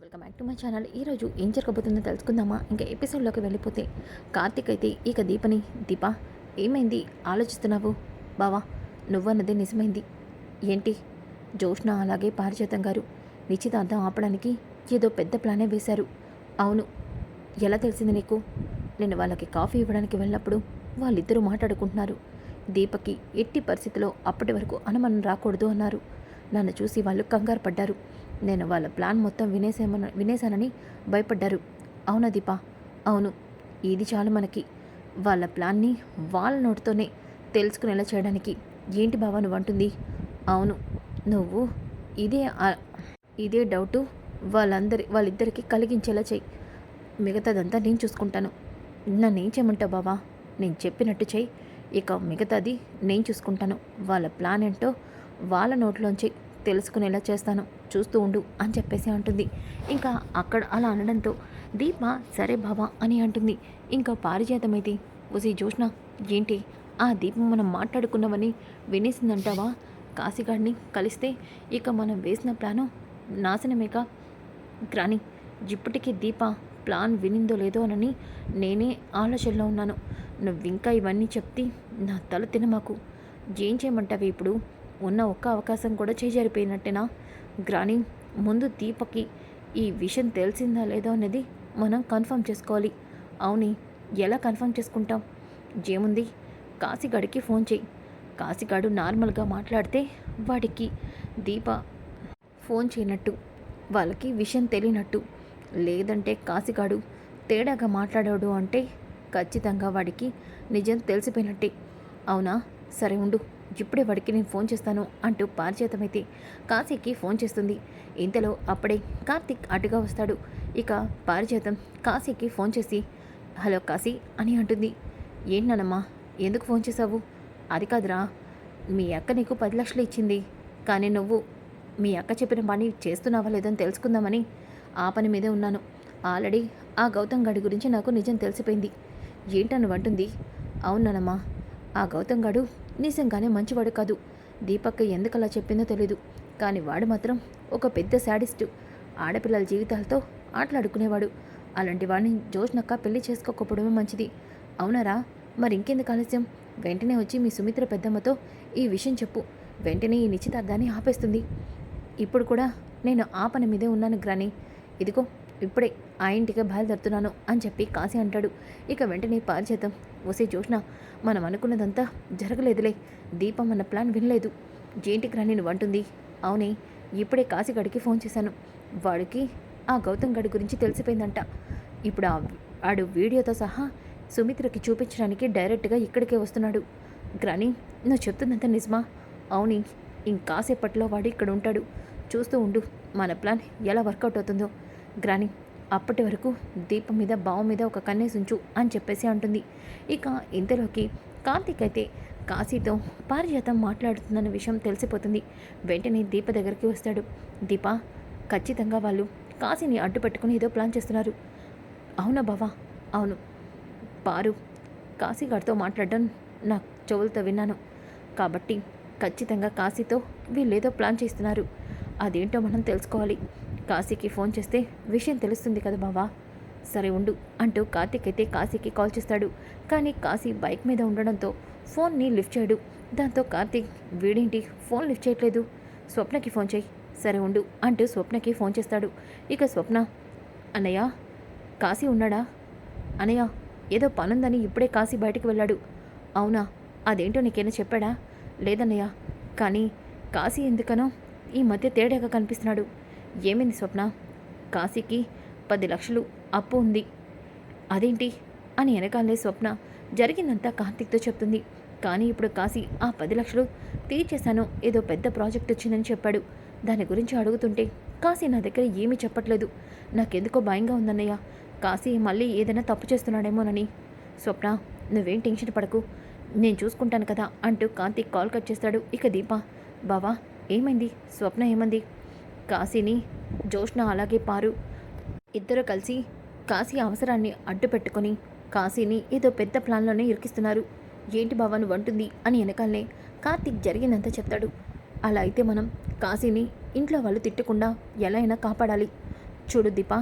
Welcome back to my channel. ఈరోజు ఏం జరగబోతుందో తెలుసుకుందామా? ఇంకా ఎపిసోడ్లోకి వెళ్ళిపోతే కార్తీక్ అయితే ఇక దీపని దీప ఏమైంది? ఆలోచిస్తున్నావు? బావా నువ్వన్నది నిజమైంది. ఏంటి? జోష్ణ అలాగే పారిజాతం గారు నిశ్చితార్థం ఆపడానికి ఏదో పెద్ద ప్లానే వేశారు. అవును ఎలా తెలిసింది నీకు? నేను వాళ్ళకి కాఫీ ఇవ్వడానికి వెళ్ళినప్పుడు వాళ్ళిద్దరూ మాట్లాడుకుంటున్నారు. దీపకి ఎట్టి పరిస్థితిలో అప్పటి వరకు అనుమానం రాకూడదు అన్నారు. నన్ను చూసి వాళ్ళు కంగారు పడ్డారు. నేను వాళ్ళ ప్లాన్ మొత్తం వినేసేమన వినేశానని భయపడ్డారు. అవునా దీపా? అవును. ఇది చాలు మనకి. వాళ్ళ ప్లాన్ని వాళ్ళ నోటితోనే తెలుసుకునేలా చేయడానికి. ఏంటి బావా నువ్వు అంటుంది అవును. నువ్వు ఇదే ఇదే డౌటు వాళ్ళందరి వాళ్ళిద్దరికీ కలిగించేలా చెయ్యి మిగతాదంతా నేను చూసుకుంటాను. నన్ను ఏం చేయమంటావు బావా? నేను చెప్పినట్టు చెయ్యి ఇక మిగతాది నేను చూసుకుంటాను. వాళ్ళ ప్లాన్ ఏంటో వాళ్ళ నోట్లోంచి తెలుసుకునేలా చేస్తాను. చూస్తూ ఉండు అని చెప్పేసి అంటుంది. ఇంకా అక్కడ అలా అనడంతో దీప సరే బావా అని అంటుంది. ఇంకా పారిజాతమైతే ఒసి జోష్ణ ఏంటి? ఆ దీపం మనం మాట్లాడుకున్నామని వినేసిందంటావా? కాశీగాడిని కలిస్తే ఇక మనం వేసిన ప్లాను నాశనమేక? గ్రాని ఇప్పటికీ దీప ప్లాన్ వినిందో లేదో అనని నేనే ఆలోచనలో ఉన్నాను. నువ్వు ఇంకా ఇవన్నీ చెప్తే నా తల తినమాకు. ఏం చేయమంటావు ఇప్పుడు? ఉన్న ఒక్క అవకాశం కూడా చేజారిపోయినట్టేనా గ్రాని ముందు దీపకి ఈ విషయం తెలిసిందా లేదో అనేది మనం కన్ఫర్మ్ చేసుకోవాలి. అవుని ఎలా కన్ఫర్మ్ చేసుకుంటాం? ఏముంది? కాశీగాడికి ఫోన్ చేయి. కాశీగాడు నార్మల్గా మాట్లాడితే వాడికి దీప ఫోన్ చేయనట్టు వాళ్ళకి విషయం తెలియనట్టు. లేదంటే కాశీగాడు తేడాగా మాట్లాడాడు అంటే ఖచ్చితంగా వాడికి నిజం తెలిసిపోయినట్టే. అవునా? సరే ఉండు. ఇప్పుడే వాడికి నేను ఫోన్ చేస్తాను అంటూ పారిచేతమైతే కాశీకి ఫోన్ చేస్తుంది. ఇంతలో అప్పుడే కార్తిక్ అటుగా వస్తాడు. ఇక పారిచేతం కాశీకి ఫోన్ చేసి హలో కాశీ అని అంటుంది. ఏంటనమ్మా ఎందుకు ఫోన్ చేశావు? అది కాదురా మీ అక్క నీకు పది లక్షలు ఇచ్చింది. కానీ నువ్వు మీ అక్క చెప్పిన పని చేస్తున్నావా లేదని తెలుసుకుందామని ఆ పని మీదే ఉన్నాను. ఆల్రెడీ ఆ గౌతమ్ గడి గురించి నాకు నిజం తెలిసిపోయింది. ఏంటని అంటుంది. అవునమ్మా ఆ గౌతమ్ గడు నిజంగానే మంచివాడు కాదు. దీపక్ ఎందుకు అలా చెప్పిందో తెలీదు. కానీ వాడు మాత్రం ఒక పెద్ద శాడిస్టు. ఆడపిల్లల జీవితాలతో ఆటలాడుకునేవాడు. అలాంటి వాడిని జోష్నక్క పెళ్ళి చేసుకోకపోవడమే మంచిది. అవునరా? మరి ఇంకెందుకు ఆలస్యం? వెంటనే వచ్చి మీ సుమిత్ర పెద్దమ్మతో ఈ విషయం చెప్పు. వెంటనే ఈ నిశ్చితార్థాన్ని ఆపేస్తుంది. ఇప్పుడు కూడా నేను ఆ పని మీదే ఉన్నాను గ్రాని. ఇదిగో ఇప్పుడే ఆ ఇంటికి బయలుదేరుతున్నాను అని చెప్పి కాశీ అంటాడు. ఇక వెంటనే పారిచేతం వసే జోష్న మనం అనుకున్నదంతా జరగలేదులే. దీపం అన్న ప్లాన్ వినలేదు. జేంటికి రాని నువ్వు అంటుంది అవునే ఇప్పుడే కాశీగడికి ఫోన్ చేశాను. వాడికి ఆ గౌతమ్ గడి గురించి తెలిసిపోయిందంట. ఇప్పుడు ఆ ఆడు వీడియోతో సహా సుమిత్రకి చూపించడానికి డైరెక్ట్గా ఇక్కడికే వస్తున్నాడు. గ్రాని నువ్వు చెప్తుందంతా నిజమా? అవుని ఇంకాసేపట్లో వాడు ఇక్కడ ఉంటాడు చూస్తూ ఉండు మన ప్లాన్ ఎలా వర్కౌట్ అవుతుందో. గ్రాని అప్పటి వరకు దీపం మీద బావ మీద ఒక కన్నేసి ఉంచు అని చెప్పేసి అంటుంది. ఇక ఇంతలోకి కార్తీక్ అయితే కాశీతో పారిజాతం మాట్లాడుతుందన్న విషయం తెలిసిపోతుంది. వెంటనే దీప దగ్గరికి వస్తాడు. దీప ఖచ్చితంగా వాళ్ళు కాశీని అడ్డు పెట్టుకుని ఏదో ప్లాన్ చేస్తున్నారు. అవునా బావా? అవును. పారు కాశీగారితో మాట్లాడడం నా చెవులతో విన్నాను. కాబట్టి ఖచ్చితంగా కాశీతో వీళ్ళేదో ప్లాన్ చేస్తున్నారు. అదేంటో మనం తెలుసుకోవాలి. కాశీకి ఫోన్ చేస్తే విషయం తెలుస్తుంది కదా బావా. సరే ఉండు అంటూ కార్తీక్ అయితే కాశీకి కాల్ చేస్తాడు. కానీ కాశీ బైక్ మీద ఉండడంతో ఫోన్ని లిఫ్ట్ చేయడు. దాంతో కార్తీక్ వీడేంటి? ఫోన్ లిఫ్ట్ చేయట్లేదు. స్వప్నకి ఫోన్ చేయి. సరే ఉండు అంటూ స్వప్నకి ఫోన్ చేస్తాడు. ఇక స్వప్న అన్నయ్య కాశీ ఉన్నాడా? అన్నయ్య ఏదో పనుందని ఇప్పుడే కాశీ బయటికి వెళ్ళాడు. అవునా? అదేంటో నీకేనా చెప్పాడా? లేదన్నయ్య కానీ కాశీ ఎందుకనో ఈ మధ్య తేడాగా కనిపిస్తున్నాడు. ఏమైంది స్వప్న? కాశీకి పది లక్షలు అప్పు ఉంది. అదేంటి? అని వెనకాలే స్వప్న జరిగిందంతా కార్తిక్తో చెప్తుంది. కానీ ఇప్పుడు కాశీ ఆ పది లక్షలు తీర్చేశాను. ఏదో పెద్ద ప్రాజెక్ట్ వచ్చిందని చెప్పాడు. దాని గురించి అడుగుతుంటే కాశీ నా దగ్గర ఏమీ చెప్పట్లేదు. నాకెందుకో భయంగా ఉందన్నయ్య. కాశీ మళ్ళీ ఏదైనా తప్పు చేస్తున్నాడేమోనని. స్వప్న నువ్వేం టెన్షన్ పడకు. నేను చూసుకుంటాను కదా అంటూ కార్తీక్ కాల్ కట్ చేస్తాడు ఇక దీప. బావా ఏమైంది? స్వప్న ఏమంది? కాశీని జోష్ణ అలాగే పారు. ఇద్దరు కలిసి కాశీ అవసరాన్ని అడ్డు పెట్టుకొని కాశీని ఏదో పెద్ద ప్లాన్లోనే ఇరికిస్తున్నారు. ఏంటి బావా నువ్వు అంటుంది అని వెనకాలనే కార్తీక్ జరిగిందంతా చెప్తాడు. అలా అయితే మనం కాశీని ఇంట్లో వాళ్ళు తిట్టకుండా ఎలా అయినా కాపాడాలి. చూడు దీప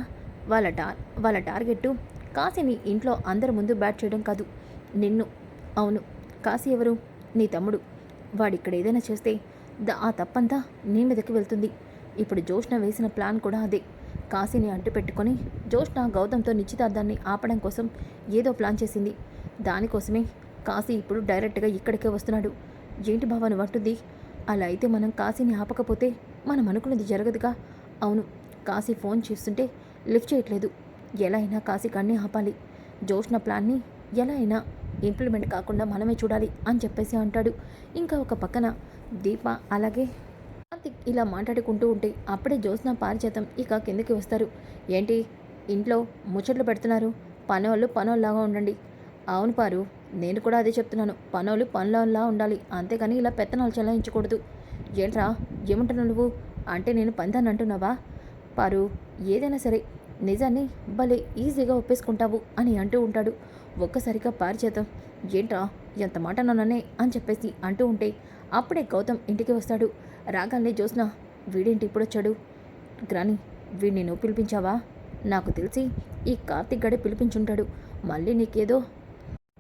వాళ్ళ టార్ వాళ్ళ టార్గెట్ కాశీని ఇంట్లో అందరి ముందు బ్యాట్ చేయడం కాదు. నిన్ను. అవును. కాశీ ఎవరు? నీ తమ్ముడు. వాడిక్కడ ఏదైనా చేస్తే ద ఆ తప్పంతా నీ మీదకి వెళ్తుంది. ఇప్పుడు జోష్న వేసిన ప్లాన్ కూడా అదే. కాశీని అడ్డు పెట్టుకొని జోష్న గౌతమ్తో నిశ్చితార్థాన్ని ఆపడం కోసం ఏదో ప్లాన్ చేసింది. దానికోసమే కాశీ ఇప్పుడు డైరెక్ట్గా ఇక్కడికే వస్తున్నాడు. ఏంటి బావా నువ్వు అంటుంది? అలా అయితే మనం కాశీని ఆపకపోతే మనం అనుకున్నది జరగదుగా? అవును కాశీ ఫోన్ చేస్తుంటే లిఫ్ట్ చేయట్లేదు. ఎలా అయినా కాశీ కన్నీ ఆపాలి. జోష్న ప్లాన్ని ఎలా అయినా ఇంప్లిమెంట్ కాకుండా మనమే చూడాలి అని చెప్పేసి అంటాడు. ఇంకా ఒక పక్కన దీప అలాగే కార్తిక్ ఇలా మాట్లాడుకుంటూ ఉంటే అప్పుడే జ్యోత్స్న పారిచేతం ఇక కిందకి వస్తారు. ఏంటి? ఇంట్లో ముచ్చట్లు పెడుతున్నారు. పనోళ్ళు పనోళ్ళలాగా ఉండండి. అవును పారు నేను కూడా అదే చెప్తున్నాను. పనోళ్ళు పనులలా ఉండాలి. అంతేగాని ఇలా పెత్తనాలు చెలాయించకూడదు. ఏంట్రా? ఏమంటున్నావు నువ్వు? అంటే నేను పందాన్ని అంటున్నావా? పారు ఏదైనా సరే నిజాన్ని భలే ఈజీగా ఒప్పేసుకుంటావు అని అంటూ ఉంటాడు. ఒక్కసారిగా పారిచేతం ఏంట్రా? ఎంత మాట నన్ననే అని చెప్పేసి అంటూ ఉంటే అప్పుడే గౌతమ్ ఇంటికి వస్తాడు. రాగానే జ్యోత్స్న వీడేంటి ఇప్పుడు వచ్చాడు? గ్రాని వీడిని నువ్వు పిలిపించావా? నాకు తెలిసి ఈ కార్తిక్ గడే పిలిపించుంటాడు. మళ్ళీ నీకేదో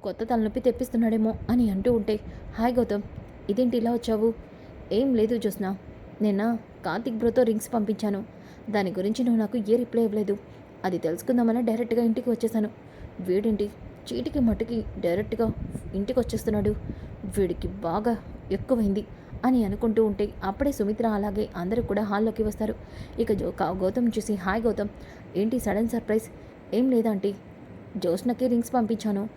కొత్త తలనొప్పి తెప్పిస్తున్నాడేమో అని అంటూ ఉంటే హాయ్ గౌతమ్ ఇదేంటి ఇలా వచ్చావు? ఏం లేదు జ్యోత్స్న నిన్న కార్తిక్ బ్రోతో రింగ్స్ పంపించాను. దాని గురించి నువ్వు నాకు ఏ రిప్లై ఇవ్వలేదు. అది తెలుసుకుందామని డైరెక్ట్గా ఇంటికి వచ్చేసాను. వీడేంటి చీటికి మట్టుకి డైరెక్ట్గా ఇంటికి వచ్చేస్తున్నాడు వీడికి బాగా ఎక్కువైంది. అని అనుకుంటూ ఉంటే అప్పుడే సుమిత్ర అలాగే అందరూ కూడా హాల్లోకి వస్తారు. ఇక జో గౌతమ్ చూసి హాయ్ గౌతమ్ ఏంటి సడన్ సర్ప్రైజ్? ఏం లేదంటీ జోష్నకి రింగ్స్ పంపించాను.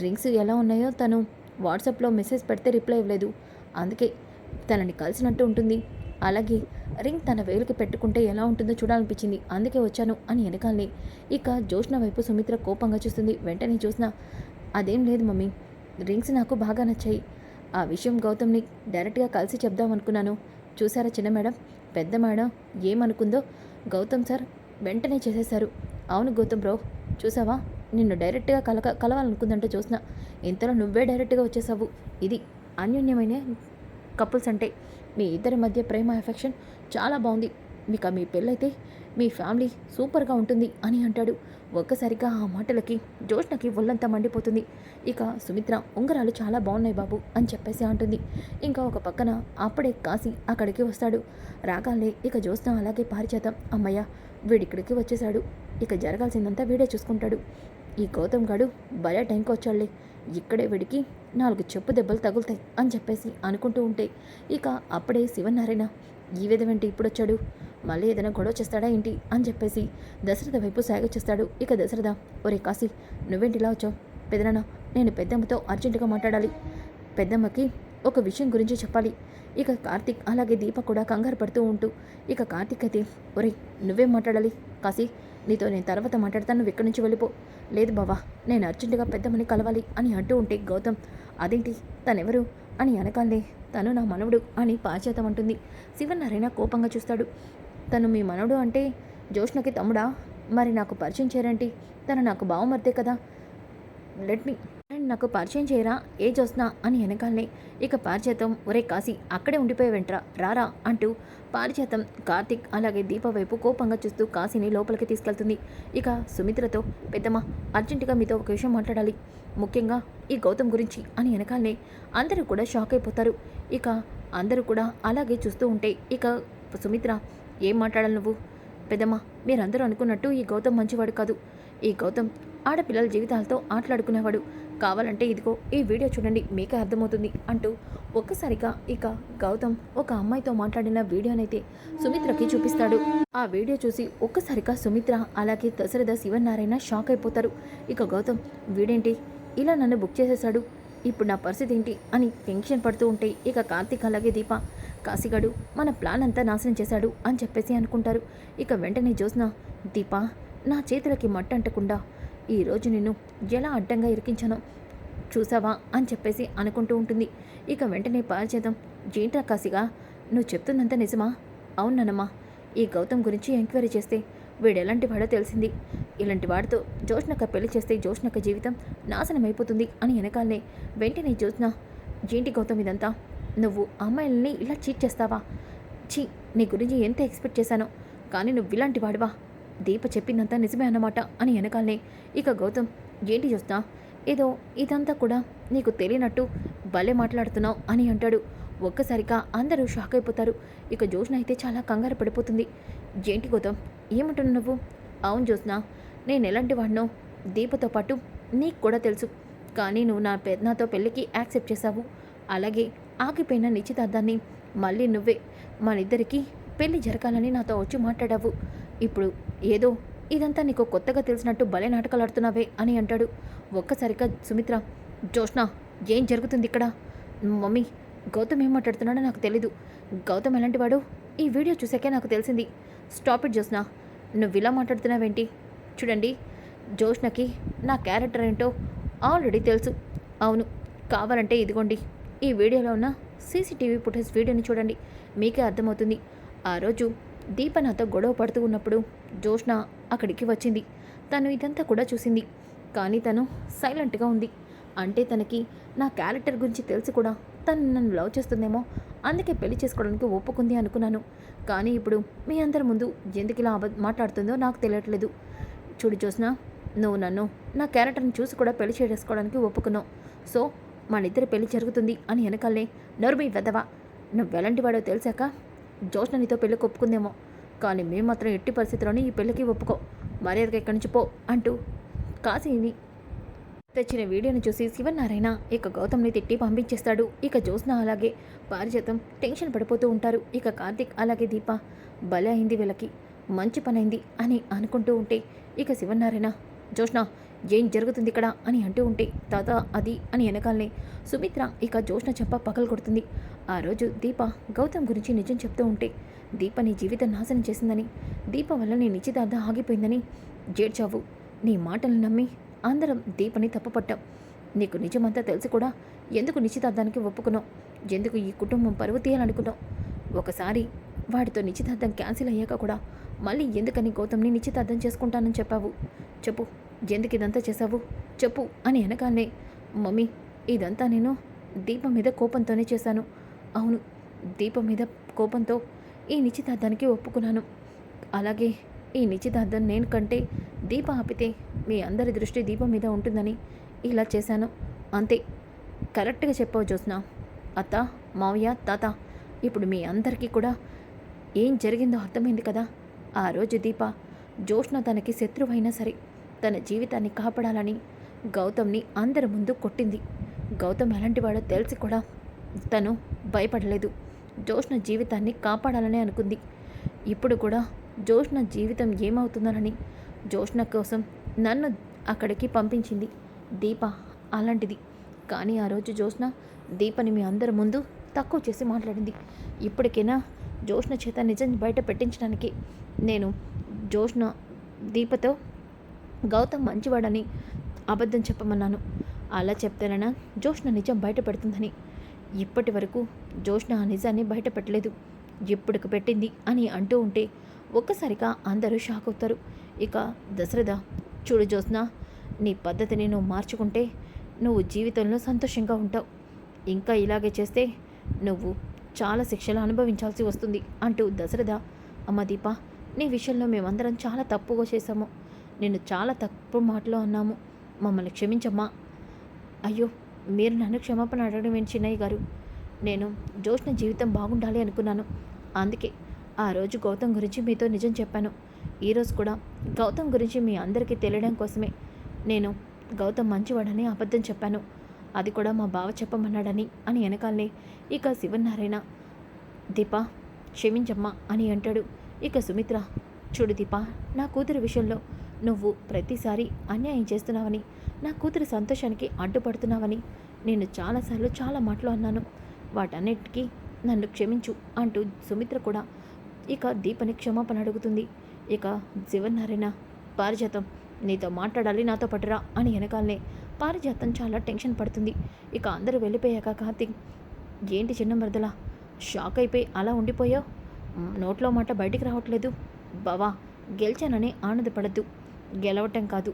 రింగ్స్ ఎలా ఉన్నాయో తను వాట్సాప్లో మెసేజ్ పెడితే రిప్లై ఇవ్వలేదు. అందుకే తనని కలిసినట్టు ఉంటుంది. అలాగే రింగ్ తన వేలుకి పెట్టుకుంటే ఎలా ఉంటుందో చూడాలనిపించింది. అందుకే వచ్చాను అని వెనకాలే ఇక జోష్న వైపు సుమిత్ర కోపంగా చూస్తుంది. వెంటనే చూసిన అదేం లేదు మమ్మీ. రింగ్స్ నాకు బాగా నచ్చాయి. ఆ విషయం గౌతమ్ని డైరెక్ట్గా కలిసి చెప్దామనుకున్నాను చూసారా చిన్న మేడం? పెద్ద మేడం ఏమనుకుందో గౌతమ్ సార్ వెంటనే చేసేశారు. అవును గౌతమ్ బ్రో చూసావా? నిన్ను డైరెక్ట్గా కలక కలవాలనుకుందంటే చూసిన. ఇంతలో నువ్వే డైరెక్ట్గా వచ్చేసావు. ఇది అన్యోన్యమైన కపుల్స్ అంటే. మీ ఇద్దరి మధ్య ప్రేమ ఎఫెక్షన్ చాలా బాగుంది మీకు మీ పెళ్ళైతే మీ ఫ్యామిలీ సూపర్గా ఉంటుంది అని అంటాడు. ఒక్కసారిగా ఆ మాటలకి జోష్నకి ఒళ్ళంతా మండిపోతుంది. ఇక సుమిత్ర ఉంగరాలు చాలా బాగున్నాయి బాబు అని చెప్పేసి అంటుంది. ఇంకా ఒక పక్కన అప్పుడే కాసి అక్కడికి వస్తాడు. రాగాలే ఇక జ్యోత్స్న అలాగే పారిచేతం అమ్మయ్య వీడిక్కడికి వచ్చేసాడు ఇక జరగాల్సిందంతా వీడే చూసుకుంటాడు. ఈ గౌతమ్ గాడు భలే టైంకి వచ్చాడులే. ఇక్కడే వీడికి నాలుగు చెప్పు దెబ్బలు తగులుతాయి అని చెప్పేసి అనుకుంటూ ఉంటే ఇక అప్పుడే శివనారాయణ ఈ విధమేంటి ఇప్పుడు వచ్చాడు? మళ్ళీ ఏదైనా గొడవ చేస్తాడా ఏంటి? అని చెప్పేసి దశరథ వైపు సాగ చేస్తాడు. ఇక దశరథ ఒరే కాశీ నువ్వేంటి ఇలా వచ్చావు? పెదనాన్న నేను పెద్దమ్మతో అర్జెంటుగా మాట్లాడాలి. పెద్దమ్మకి ఒక విషయం గురించి చెప్పాలి. ఇక కార్తీక్ అలాగే దీప కూడా కంగారు పడుతూ ఉంటూ ఇక కార్తీక్ అయితే ఒరే నువ్వేం మాట్లాడాలి? కాశీ నీతో నేను తర్వాత మాట్లాడతాను నువ్వు ఇక్కడి నుంచి వెళ్ళిపో. లేదు బావా నేను అర్జెంటుగా పెద్దమ్మని కలవాలి అని అంటూ ఉంటే గౌతమ్ అదేంటి తనెవరు అని అనకాలే. తను నా మనవడు అని పాచేతం అంటుంది శివనారాయణ కోపంగా చూస్తాడు. తను మీ మనవడు అంటే జోష్ణకి తమ్ముడా? మరి నాకు పరిచయం చేయరంటి తను నాకు బావమర్దే కదా? లెట్ మీ అండ్ నాకు పరిచయం చేయరా? ఏ జోస్నా అని వెనకాలనే. ఇక పారిచేతం ఒరే కాశీ అక్కడే ఉండిపోయి వెంట్రా రారా అంటూ పారిచేతం కార్తిక్ అలాగే దీప వైపు కోపంగా చూస్తూ కాశీని లోపలికి తీసుకెళ్తుంది. ఇక సుమిత్రతో పెద్దమ్మ అర్జెంటుగా మీతో ఒక విషయం మాట్లాడాలి. ముఖ్యంగా ఈ గౌతమ్ గురించి అని వెనకాలనే. అందరూ కూడా షాక్ అయిపోతారు. ఇక అందరూ కూడా అలాగే చూస్తూ ఉంటే ఇక సుమిత్ర ఏం మాట్లాడాలి నువ్వు? పెద్దమ్మ మీరందరూ అనుకున్నట్టు ఈ గౌతమ్ మంచివాడు కాదు. ఈ గౌతమ్ ఆడపిల్లల జీవితాలతో ఆటలాడుకునేవాడు. కావాలంటే ఇదిగో ఈ వీడియో చూడండి మీకే అర్థమవుతుంది అంటూ ఒక్కసారిగా ఇక గౌతమ్ ఒక అమ్మాయితో మాట్లాడిన వీడియోనైతే సుమిత్రకి చూపిస్తాడు. ఆ వీడియో చూసి ఒక్కసారిగా సుమిత్ర అలాగే దశరథ శివనారాయణ షాక్ అయిపోతారు. ఇక గౌతమ్ వీడేంటి? ఇలా నన్ను బుక్ చేసేశాడు. ఇప్పుడు నా పరిస్థితి ఏంటి అని టెన్షన్ పడుతూ ఉంటే ఇక కార్తీక్ అలాగే దీప కాశీగాడు మన ప్లాన్ అంతా నాశనం చేశాడు అని చెప్పేసి అనుకుంటారు. ఇక వెంటనే జ్యోత్స్న దీప నా చేతులకి మట్ట అంటకుండా ఈరోజు నిన్ను ఎలా అడ్డంగా ఇరికించానో చూసావా? అని చెప్పేసి అనుకుంటూ ఉంటుంది. ఇక వెంటనే పారిచేద్దాం జీంట్రా కాశీగా నువ్వు చెప్తున్నంత నిజమా? అవునన్నమ్మా ఈ గౌతమ్ గురించి ఎంక్వైరీ చేస్తే వీడు ఎలాంటి వాడో తెలిసింది. ఇలాంటి వాడితో జోష్నక్క పెళ్ళి చేస్తే జోష్నక్క జీవితం నాశనం అయిపోతుంది అని వెనకాలనే వెంటనే జ్యోత్స్న జేంటి గౌతమ్ ఇదంతా? నువ్వు అమ్మాయిలని ఇలా చీట్ చేస్తావా? ఛీ నీ గురించి ఎంత ఎక్స్పెక్ట్ చేశానో. కానీ నువ్వు ఇలాంటి వాడివా? దీప చెప్పిందంతా నిజమే అన్నమాట అని వెనకాలనే ఇక గౌతమ్ ఏంటి చూస్తా ఏదో ఇదంతా కూడా నీకు తెలియనట్టు భలే మాట్లాడుతున్నావు అని అంటాడు. ఒక్కసారిగా అందరూ షాక్ అయిపోతారు. ఇక జోష్న అయితే చాలా కంగారు పడిపోతుంది. ఏంటి గౌతమ్? ఏమంటున్నావు నువ్వు? అవును జోష్న నేను ఎలాంటి వాడినో? దీపతో పాటు నీకు కూడా తెలుసు. కానీ నువ్వు నా పె నాతో పెళ్ళికి యాక్సెప్ట్ చేశావు. అలాగే ఆగిపోయిన నిశ్చితార్థాన్ని మళ్ళీ నువ్వే మనిద్దరికీ పెళ్ళి జరగాలని నాతో వచ్చి మాట్లాడావు. ఇప్పుడు ఏదో ఇదంతా నీకు కొత్తగా తెలిసినట్టు భలే నాటకాలు ఆడుతున్నావే అని అంటాడు. ఒక్కసారిగా సుమిత్ర జోష్న ఏం జరుగుతుంది ఇక్కడ? మమ్మీ గౌతమ్ ఏం మాట్లాడుతున్నాడో నాకు తెలీదు. గౌతమ్ ఎలాంటి వాడు? ఈ వీడియో చూసాకే నాకు తెలిసింది. స్టాప్ ఇట్ జోస్నా నువ్వు ఇలా మాట్లాడుతున్నావేంటి? చూడండి జోష్నకి నా క్యారెక్టర్ ఏంటో ఆల్రెడీ తెలుసు. అవును కావాలంటే ఇదిగోండి. ఈ వీడియోలో ఉన్న సీసీటీవీ ఫుటేజ్ వీడియోని చూడండి. మీకే అర్థమవుతుంది. ఆ రోజు దీప నాతో గొడవ పడుతూ ఉన్నప్పుడు జోష్న అక్కడికి వచ్చింది. తను ఇదంతా కూడా చూసింది. కానీ తను సైలెంట్గా ఉంది. అంటే తనకి నా క్యారెక్టర్ గురించి తెలిసి కూడా. తను నన్ను లవ్ చేస్తుందేమో? అందుకే పెళ్ళి చేసుకోవడానికి ఒప్పుకుంది అనుకున్నాను. కానీ ఇప్పుడు మీ అందరి ముందు ఎందుకు ఇలా మాట్లాడుతుందో నాకు తెలియట్లేదు. చూడు చూసినా నువ్వు నన్ను నా క్యారెక్టర్ని చూసి కూడా పెళ్ళి చేసుకోవడానికి ఒప్పుకున్నావు. సో మన ఇద్దరి పెళ్ళి జరుగుతుంది అని వెనకాలే నరుమి వెదవా? నువ్వు ఎలాంటి వాడో తెలిసాక జోష్న నీతో పెళ్ళికి ఒప్పుకుందేమో. కానీ మేము మాత్రం ఎట్టి పరిస్థితిలోనే ఈ పెళ్ళికి ఒప్పుకో. మర్యాదగా ఇక్కడి నుంచి పో అంటూ కాశీని తెచ్చిన వీడియోను చూసి శివనారాయణ ఇక గౌతమ్ని తిట్టి పంపించేస్తాడు. ఇక జ్యోత్స్న అలాగే పారిజాతం టెన్షన్ పడిపోతూ ఉంటారు. ఇక కార్తిక్ అలాగే దీప బలే అయింది వీళ్ళకి మంచి పని అయింది అని అనుకుంటూ ఉంటే ఇక శివనారాయణ జ్యోష్ణ ఏం జరుగుతుంది ఇక్కడ అని అంటూ ఉంటే తాత అది అని వెనకాలనే సుమిత్ర ఇక జ్యోష్ణ చెప్ప పగలు కొడుతుంది. ఆ రోజు దీప గౌతమ్ గురించి నిజం చెప్తూ ఉంటే దీప నీ జీవితం నాశనం చేసిందని దీప వల్ల నీ నిశ్చితార్థం ఆగిపోయిందని జేడ్చావు నీ మాటలు నమ్మి అందరం దీపని తప్పుపట్టాం. నీకు నిజమంతా తెలిసి కూడా. ఎందుకు నిశ్చితార్థానికి ఒప్పుకున్నావు? ఎందుకు ఈ కుటుంబం పరువు తీయాలనుకున్నావు? ఒకసారి వాడితో నిశ్చితార్థం క్యాన్సిల్ అయ్యాక కూడా మళ్ళీ ఎందుకని గౌతమ్ని నిశ్చితార్థం చేసుకుంటానని చెప్పావు? చెప్పు. ఎందుకు ఇదంతా చేశావు? చెప్పు అని అనగానే మమ్మీ ఇదంతా నేను దీపం మీద కోపంతోనే చేశాను. అవును దీపం మీద కోపంతో ఈ నిశ్చితార్థానికి ఒప్పుకున్నాను. అలాగే ఈ నిశ్చితార్థం నేను కంటే దీప ఆపితే మీ అందరి దృష్టి దీపం మీద ఉంటుందని ఇలా చేశాను. అంతే. కరెక్ట్గా చెప్పవు జోస్న అత్త మావయ్య తాత ఇప్పుడు మీ అందరికీ కూడా ఏం జరిగిందో అర్థమైంది కదా. ఆ రోజు దీప జ్యోష్ణ తనకి శత్రువైనా సరే తన జీవితాన్ని కాపాడాలని గౌతమ్ని అందరి ముందు కొట్టింది. గౌతమ్ ఎలాంటివాడో తెలిసి కూడా తను భయపడలేదు. జ్యోష్ణ జీవితాన్ని కాపాడాలని అనుకుంది. ఇప్పుడు కూడా జోష్ణ జీవితం ఏమవుతుందోనని జోష్న కోసం నన్ను అక్కడికి పంపించింది దీప అలాంటిది. కానీ ఆ రోజు జోష్న దీపని మీ అందరి ముందు తక్కువ చేసి మాట్లాడింది. ఇప్పటికైనా జోష్న చేత నిజం బయట పెట్టించడానికి నేను జోష్న దీపతో గౌతమ్ మంచివాడని అబద్ధం చెప్పమన్నాను. అలా చెప్తేనైనా జోష్న నిజం బయట పెడుతుందని. ఇప్పటి వరకు జోష్న ఆ నిజాన్ని బయట పెట్టలేదు. ఇప్పటికి పెట్టింది అని అంటూ ఉంటే ఒక్కసారిగా అందరూ షాక్ అవుతారు. ఇక దశరథ చూడు జ్యోత్స్న నీ పద్ధతిని నువ్వు మార్చుకుంటే నువ్వు జీవితంలో సంతోషంగా ఉంటావు. ఇంకా ఇలాగే చేస్తే నువ్వు చాలా శిక్షలు అనుభవించాల్సి వస్తుంది అంటూ దశరథ అమ్మ దీప నీ విషయంలో మేమందరం చాలా తప్పుగా చేశాము. నేను చాలా తప్పు మాటలో అన్నాము. మమ్మల్ని క్షమించమ్మా. అయ్యో మీరు నన్ను క్షమాపణ అడగడం ఏంటి చిన్నయ్య గారు? నేను జోష్న జీవితం బాగుండాలి అనుకున్నాను. అందుకే ఆ రోజు గౌతమ్ గురించి మీతో నిజం చెప్పాను. ఈరోజు కూడా గౌతమ్ గురించి మీ అందరికీ తెలియడం కోసమే నేను గౌతమ్ మంచివాడని అబద్ధం చెప్పాను. అది కూడా మా బావ చెప్పమన్నాడని అని వెనకాలనే ఇక శివనారాయణ దీప క్షమించమ్మా అని అంటాడు. ఇక సుమిత్ర చూడు దీప నా కూతురు విషయంలో నువ్వు ప్రతిసారి అన్యాయం చేస్తున్నావని నా కూతురు సంతోషానికి అడ్డుపడుతున్నావని నేను చాలాసార్లు చాలా మాటలు అన్నాను. వాటన్నిటికీ నన్ను క్షమించు అంటూ సుమిత్ర కూడా ఇక దీపని క్షమాపణ అడుగుతుంది. ఇక శివనారాయణ పారిజాతం నీతో మాట్లాడాలి నాతో పట్టురా అని వెనకాలనే పారిజాతం చాలా టెన్షన్ పడుతుంది. ఇక అందరూ వెళ్ళిపోయాక కార్తీక్ ఏంటి చిన్న మరదలా షాక్ అయిపోయి అలా ఉండిపోయావు? నోట్లో మాట బయటికి రావట్లేదు. బావా గెలిచానని ఆనందపడద్దు గెలవటం కాదు.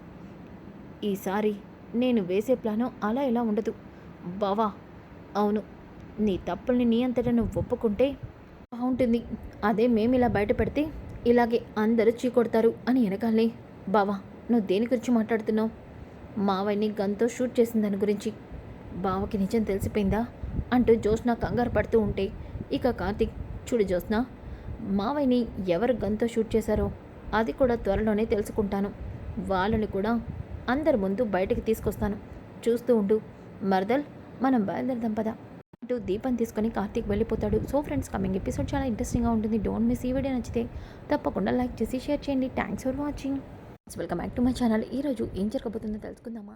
ఈసారి నేను వేసే ప్లాను అలా ఇలా ఉండదు. బావా అవును నీ తప్పుల్ని నీ అంతటా నువ్వు ఒప్పుకుంటే బాగుంటుంది అదే మేము ఇలా బయట పెడితే ఇలాగే అందరూ చీకొడతారు అని వెనకాలే బావా నువ్వు దేని గురించి మాట్లాడుతున్నావు? మావయ్యని గన్తో షూట్ చేసిన దాని గురించి. బావకి నిజం తెలిసిపోయిందా? అంటూ జ్యోత్స్న కంగారు పడుతూ ఉంటే ఇక కార్తిక్ చూడు జ్యోత్స్న మావయ్యని ఎవరు గన్తో షూట్ చేశారో అది కూడా త్వరలోనే తెలుసుకుంటాను. వాళ్ళని కూడా అందరి ముందు బయటకు తీసుకొస్తాను. చూస్తూ ఉండు. మరదల్ మనం బయలుదేరదాం పద. అంటూ దీపం తీసుకొని కార్తీక్ వెళ్ళిపోతాడు. సో ఫ్రెండ్స్ కమింగ్ ఎపిసోడ్ చాలా ఇంట్రెస్టింగ్గా ఉంటుంది. డోంట్ మిస్ ఈ వీడియో నచ్చితే తప్పకుండా లైక్ చేసి షేర్ చేయండి. Thanks for watching welcome back to my channel ఈరోజు ఏం జరగబోతుందో తెలుసుకుందామా?